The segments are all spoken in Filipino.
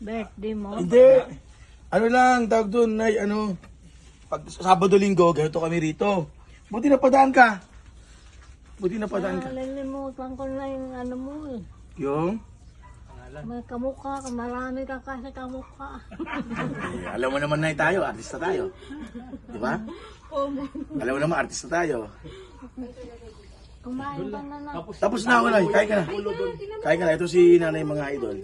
Birthday mo? Hindi. Ano lang, tawag doon, Nay, ano, pag Sabado Linggo, ganito kami rito. Buti na padaan ka. Buti na padaan ka. Nalilimutan ko na yung ano mo eh. Yung, May kamukha ka, marami ka kasi kamukha. eh, alam mo naman na tayo, artista tayo. Di ba? Alam mo naman, artista tayo. Kumain ka na na. Tapos na ako, Nay. Kain ka na. Kain ka na. Ito si nanay mga idol.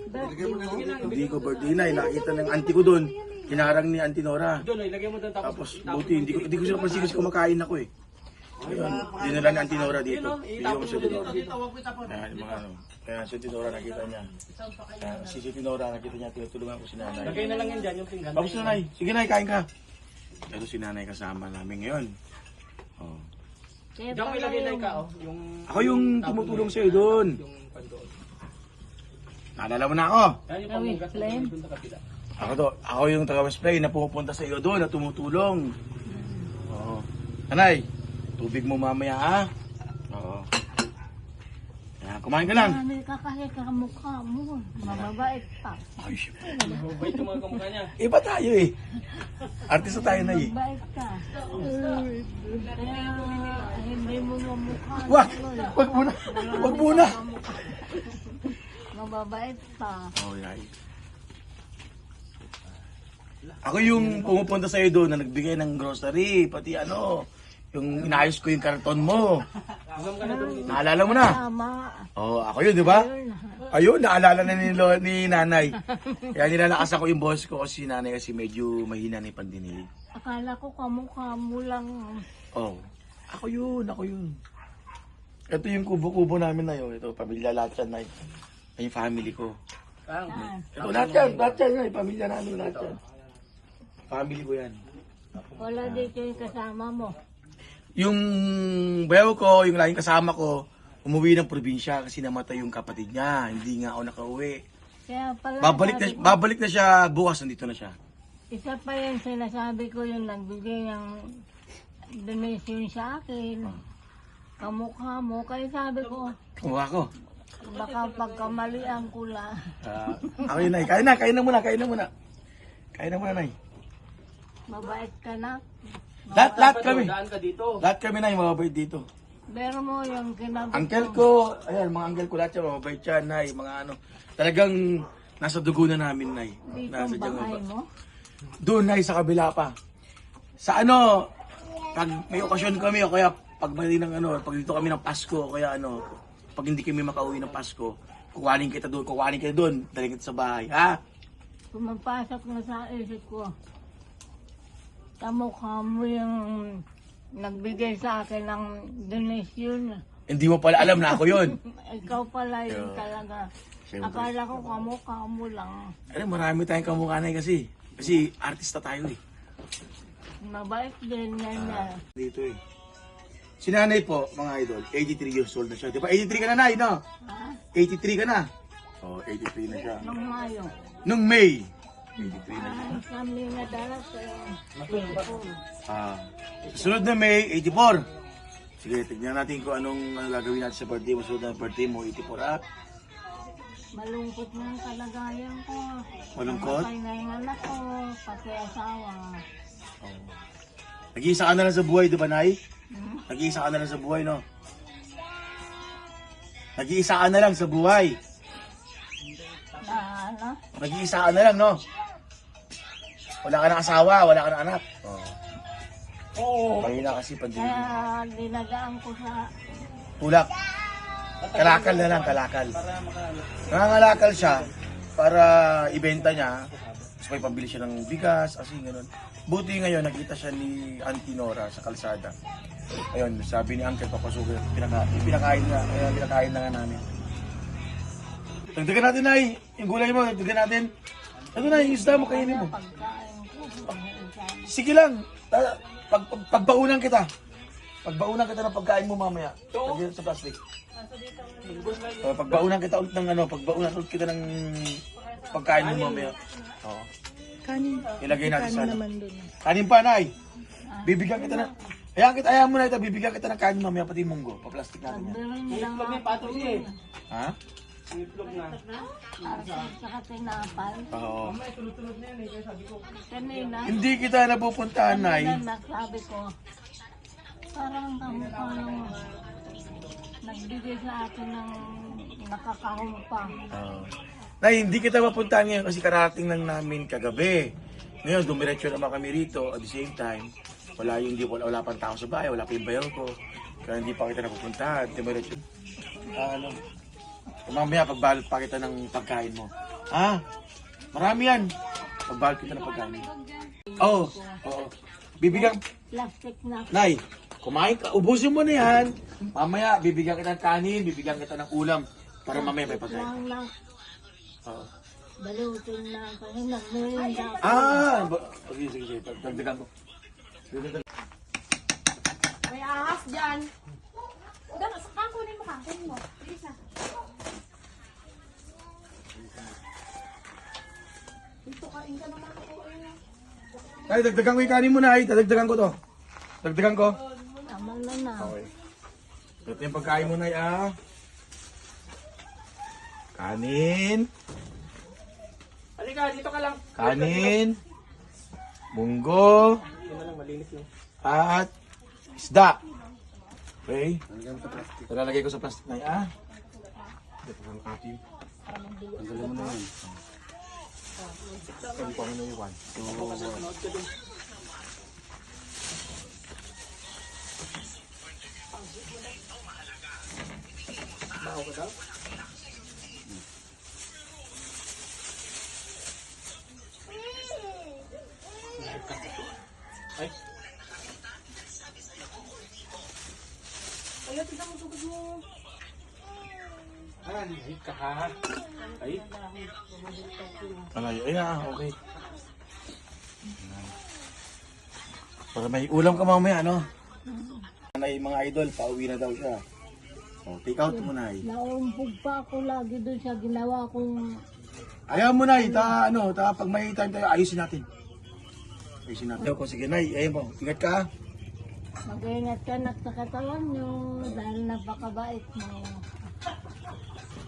Hindi ko birthday, Nay. Nakita ng auntie ko doon. Kinarang ni Auntie Nora. Doon, ilagay mo doon tapos. Tapos buti, hindi ko, hindi ko sila pansin kasi kumakain ako eh. Ayun, dinala ni Auntie Nora dito. Bigyan ko siya Nora. Ayan, yung mga ano. Kaya si Auntie Nora nakita niya. Kaya si Auntie Nora nakita niya, tinutulungan ko si nanay. Lagay na lang yan dyan, yung pinggan. Tapos na, Nay. Sige, Nay, kain ka. Ito si nanay kasama namin ngayon. Oh. Diyan na yung... ka, oh. Yung... Ako yung tumutulong sa'yo doon. Yung pandoon. Naalala mo na ako. Yan yung na plain. doon sa kapila. Ako to, ako yung taga West Play na pumupunta sa iyo doon at tumutulong. Oo. Nanay, tubig mo mamaya ha. Kumain ka lang. Marami ka kasi kamukha mo. Mababait pa. Ay, syempre. Mabait yung mga kamukha niya. Iba tayo eh. Artista tayo na eh. Mabait ka. Kaya hindi mo yung mukha. Wag! Wag muna! Wag muna! Mababait pa. Oh, yay. Ako yung pumupunta sa iyo doon na nagbigay ng grocery, pati ano, yung inayos ko yung karton mo. Naalala mo na? Tama. Oh, ako yun, di ba? Yun. Ayun, naalala na ni, Lo, ni nanay. Kaya nilalakas ako yung boss ko kasi si nanay kasi medyo mahina na yung pandinig. Akala ko kamukha mo lang. Oh, ako yun, ako yun. Ito yung kubo-kubo namin na yun. Ito, pamilya lahat yan na yung family ko. Ang, Ito, lahat yan, lahat yan, na, pamilya namin lahat yan. Family ko yan. Wala dito yung kasama mo. Yung bayaw ko, yung laging kasama ko, umuwi ng probinsya kasi namatay yung kapatid niya. Hindi nga ako nakauwi. Kaya pala Babalik na, sabi ko, babalik na siya bukas, nandito na siya. isa pa yung sinasabi ko yung nagbigay ng donation sa akin. Kamukha mo. Kaya sabi ko, Kumuha ko. baka pagkamalian ko lang. Ah, ako yun, Nay. Kain na, kain na muna, kain na muna. Kain na muna, Nay. Mabait ka na. Lahat, lahat kami. daan ka dito. Lahat kami, Nay, mababait dito. Pero mo yung kinabi Uncle ko, ayan, mga uncle ko lahat yan, mababait yan, Nay. Mga ano, talagang nasa dugo na namin, Nay. dito Nasa ang dyan, bahay mo. Doon, Nay, sa kabila pa. Sa ano, pag may okasyon kami, o kaya pag may ng ano, pag dito kami ng Pasko, o kaya ano, pag hindi kami makauwi ng Pasko, kukuhanin kita doon, kukuhanin kita doon, dali kita sa bahay, ha? Pumapasok na sa isip ko. Kamukha mo yung nagbigay sa akin ng donation. Hindi mo pala alam na ako yun. Ikaw pala yung Yeah. talaga. Siyempre. Akala ko kamukha mo lang. Ano, marami tayong kamukha na kasi. Kasi artista tayo eh. Mabait din ganyan. Dito eh. Si nanay po, mga idol, 83 years old na siya. Di ba 83 ka na, Nay, no? Ha? 83 ka na. Oh, 83 na siya. Nung Mayo. Nung May, 83 na siya. Kami nadala sa Ah, sa sunod na May, 84. Sige, tignan natin kung anong uh, gagawin natin sa birthday mo. Sunod na birthday mo, 84 ah. Malungkot na ang kalagayan ko. Malungkot? Namatay na yung anak ko, pati asawa. Oh. Nag-iisa ka na lang sa buhay, di ba, Nay? Hmm? Nag-iisa ka na lang sa buhay, no? Nag-iisa ka na lang sa buhay. Na ano? Nag-iisa ka na lang, no? Wala ka ng asawa, wala ka ng anak. Oh. Oo. Mahina kasi pandemig. Kaya dinagaan ko sa Tulak. Kalakal na lang, kalakal. Nangangalakal siya para ibenta niya. Tapos may pambili siya ng bigas, kasi gano'n. Buti ngayon, nakita siya ni Auntie Nora sa kalsada. Ayun, sabi ni Uncle Papasukin, pinaka, pinakain na, ayun, pinakain na nga namin. Dagdagan natin, Nay. Yung gulay mo, dagdagan natin. Ano na, yung isda mo, kainin mo. pagkain. Sige lang. Pag, pag, pagbaunan kita. Pagbaunan kita ng pagkain mo mamaya. Lagyan sa plastic. So, pagbaunan kita ulit ng ano, pagbaunan ulit kita ng pagkain mo mamaya. Oo. Kanin. Ilagay natin sa ano. Kanin pa, Nay. Bibigyan kita na. Ayan kita, ayan mo na ito. Bibigyan kita ng kanin mamaya pati munggo. Pa-plastic natin yan. May patong niya eh. Ha? Itlog na. At saka tinapay. Oo. Mamaya, tulog-tulog na yan eh. Kaya sabi ko, Kanina, Hindi kita napupuntahan, Nay. kanina sabi ko, parang kamukha nung nagbigay sa akin ng nakakahumpa. Oo. Nay, hindi kita mapuntahan ngayon kasi karating lang namin kagabi. Ngayon, dumiretso naman kami rito at the same time. Wala yung, hindi, wala, wala pang tao sa bahay, wala pa yung bayaw ko. Kaya hindi pa kita napupuntahan. Dumiretso. Ah, ano? Mamaya, pagbalot pa kita ng pagkain mo. Ah, marami yan. Pagbalot kita ng pagkain mo. Oo, oo. Bibigyan, Plastic na. Nay, kumain ka, ubusin mo na yan. Mamaya, bibigyan kita ng kanin, bibigyan kita ng ulam. Para mamaya may pagkain. Lang lang. Oo. Balutin na. Kasi nagmirinda ako. Ah! Sige, sige, sige. Dag- Dagdagan. Dagdagan. May ahas dyan. Gano'n, sa kunin mo ka, kunin mo. Bilis na. Dito ka, ka naman ako. ayun. Ay, dagdagan ko yung kanin mo na. Ay, dagdagan ko to. Dagdagan ko. Tama na na. Okay. Ito yung pagkain mo na, ah. Kanin. halika, dito ka lang. Kanin. Munggo. At isda. Okay. Lalagay ko sa plastic na, ah. Ito ang ating. Tanggalin mo na yan. Ito pa na iwan. So, Manood ka dun. Baho ka daw? Ay, Ayaw, tignan mo tugod mo. ay, ay, kaka. Ay, Malayo. Ay, ah, okay. Para may ulam ka mamaya, ano? Nanay, mga idol, pauwi na daw siya. Oh, take out mo, Nay. Naumpog pa ako lagi doon sa ginawa kong Ayaw mo, Nay. Ta, ano, ta, pag may time tayo, ayusin natin. Ayusin natin. Ayaw ko, sige, Nay. Ayaw mo. Ingat ka. mag-ingat ka na sa katawan nyo dahil napakabait mo.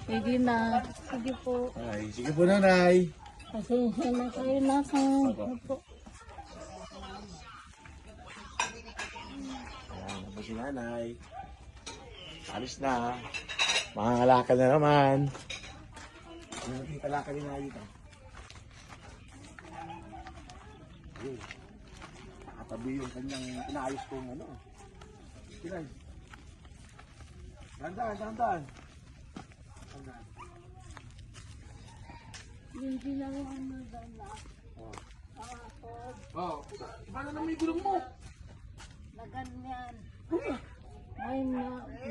Sige na. Sige po. Ay, sige po, Nanay. Pasensya na kayo na sa po. Ayan, ako si Nanay. Alis na. Mangangalakal na naman. Ano yung kalakal ni Nanay dito? Nakatabi yung kanyang inaayos kong ano. Dandan, dandan. Dandan. Yung ginawa mo doon na Oh. kahapon Oh, paano na may gulong mo? na ganyan. Ay, na,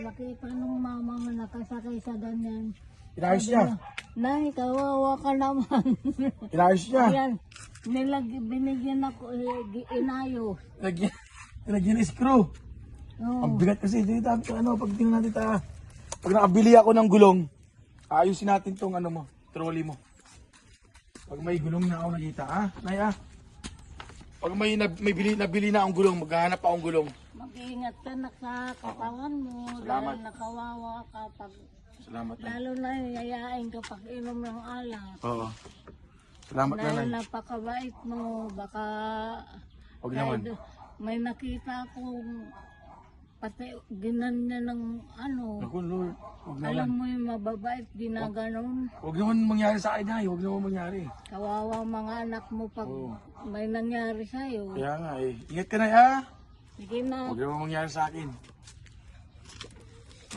nakita nung mama mo nakasakay sa ganyan. Inayos niya. Nay, kawawa ka naman. Inayos niya. Ayan, nilag, binigyan ako, eh, inayos. Lagyan, lagyan screw. Oo. Ang bigat kasi dito ano pag tingnan natin ta. Pag nakabili ako ng gulong, ayusin natin tong ano mo, trolley mo. Pag may gulong na ako nakita, ah, nay ah. Pag may nab, may bili nabili na akong gulong, maghahanap akong gulong. Mag-iingat ka na sa katawan mo Salamat. dahil nakawawa ka pag Salamat na. lalo na yayain ka pag inom ng alak. Oo. Salamat na Dahil nay. napakabait mo, baka Huwag naman. kahit may nakita akong pati ginanya ng ano, Naku, Lord. Huwag naman. alam mo yung mababait, ginaganon. Huwag naman mangyari sa akin, nay. Huwag naman mangyari. Kawawa mga anak mo pag Oo. may nangyari sa'yo. Kaya nga eh. Ingat ka na, ah. Sige na. Huwag naman mangyari sa akin.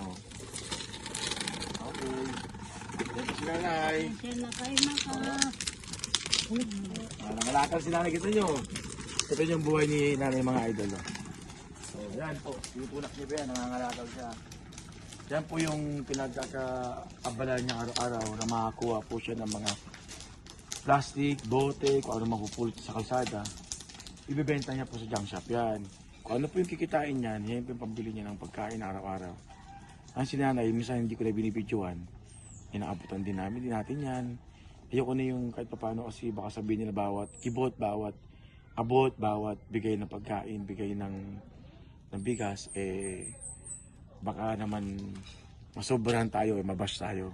Oh. Okay. Thank you, nanay. Pasensya na kayo na ka. Ah, nangalakal si nanay. Kita nyo. Ito yung buhay ni nanay mga idol. Oh. So, yan po. Yung punak niya po yan. Siya. Yan po yung pinagkakaabala niya araw-araw na makakuha po siya ng mga plastic, bote, kung ano mapupulot sa kalsada. Ibibenta niya po sa junk shop yan. Kung ano po yung kikitain niyan, yan po yung pambili niya ng pagkain araw-araw. Ang sinanay, minsan hindi ko na binibidyoan. Inaabutan din namin, din natin yan. Ayoko na yung kahit paano kasi baka sabihin nila bawat kibot, bawat abot, bawat bigay ng pagkain, bigay ng, ng bigas, eh baka naman masobrahan tayo, eh, mabash tayo.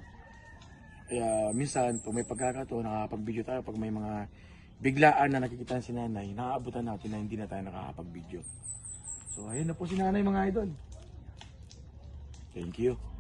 Kaya minsan, pag may pagkakataon, nakakapag-video tayo. Pag may mga biglaan na nakikita si nanay, nakaabutan natin na hindi na tayo nakakapag-video. So, ayun na po si nanay mga idol. Thank you.